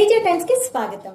Teja times కి స్వాగతం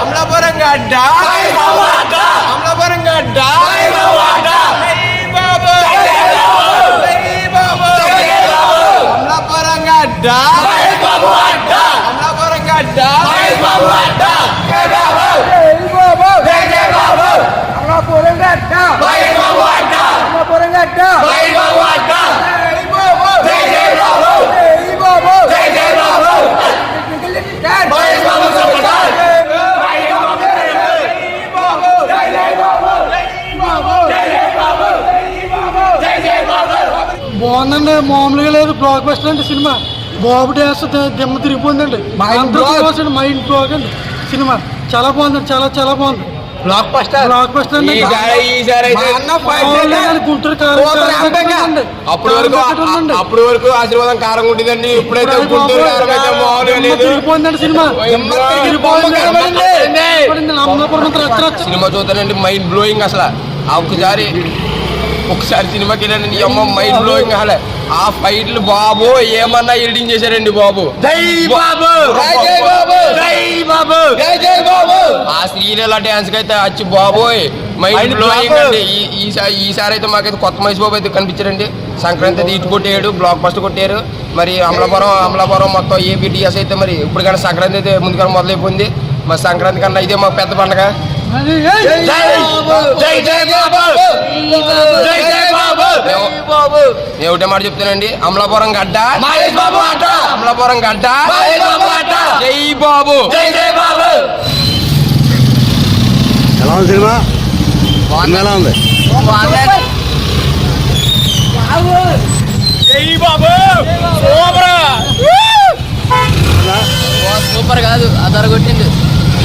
Amalapuram గడ్డ అమలాపురం గడ్డ బాగుందండి. మామూలుగా లేదు. బ్లాక్ బస్టర్ అండి సినిమా. బాబు డ్యాన్స్ దిమ్మ తిరిగిపోయిందండి. చూసాడు మైండ్ బ్లాక్ అండి. సినిమా. చాలా బాగుందండి. చాలా చాలా బాగుంది. బ్లాక్ బస్టర్ బ్లాక్ బస్టర్ అండి గుంటూరు. అప్పుడు వరకు. అప్పుడు వరకు ఆశీర్వాదం కారం ఉంటుందండి ఇప్పుడైతే ఇప్పుడు గుంటూరు కారం అయితే మామూలుగా లేదు తిరిగిపోయిందండి సినిమా. సినిమా చూస్తానండి మైండ్ బ్లోయింగ్ అసలు. ఆ ఒక్కసారి ఒకసారి సినిమాకి వెళ్ళానండి అమ్మ మైండ్ బ్లోయింగ్ అసలు ఆ ఫైట్లు బాబు ఏమన్నా ఎడిటింగ్ చేశారండి బాబు. ఆ శ్రీలీల డ్యాన్స్కి అయితే వచ్చి బాబోయ్. మైండ్ బ్లోయింగ్ అండి ఈసారి అయితే మాకైతే కొత్త మహేష్ బాబు అయితే కనిపించారండి. సంక్రాంతి అయితే ఇటు కొట్టాడు బ్లాక్ బస్టర్ కొట్టారు. మరి అమలాపురం అమలాపురం మొత్తం ఏపీటీఎస్ అయితే మరి ఇప్పుడు కానీ సంక్రాంతి అయితే ముందుగా మొదలైపోయింది. మరి సంక్రాంతి కన్నా ఇదే మాకు పెద్ద పండగ. ఒకటే మాట చెప్తానండి. అమలాపురం గడ్డ. అమలాపురం గడ్డ. జై బాబు. ఎలా ఉంది సినిమా? సినిమా ఎలా ఉంది? జై బాబు. సూపర్. కాదు అదర కొట్టింది.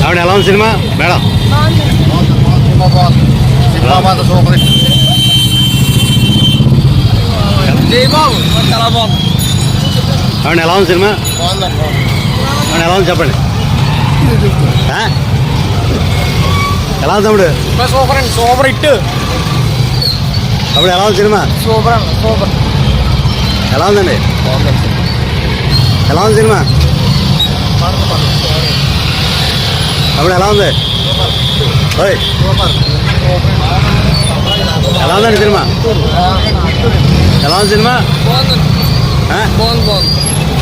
ఆవిడ ఎలా ఉంది సినిమా? మేడం. సూపర్ ఆవిడ ఎలా ఉంది సినిమా? ఆవిడ ఎలా ఉంది చెప్పండి. ఎలా ఉంది తమ్ముడు సూపర్ అండి సూపర్ హిట్ అప్పుడు ఎలా ఉంది సినిమా? సూపర్ అండి సూపర్ ఎలా ఉందండి? ఎలా ఉంది సినిమా? అప్పుడు ఎలా ఉంది? ఓయ్. ఎలా ఉందండి సినిమా? ఎలా ఉంది సినిమా?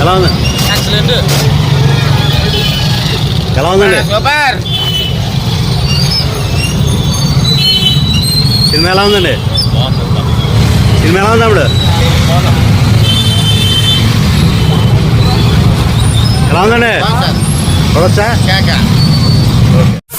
ఎలా ఉంది? ఎలా ఉందండి? సూపర్ సినిమా ఎలా ఉందండి? సినిమా ఎలా ఉంది అప్పుడు ఎలా ఉందండి? చూడొచ్చా Okay.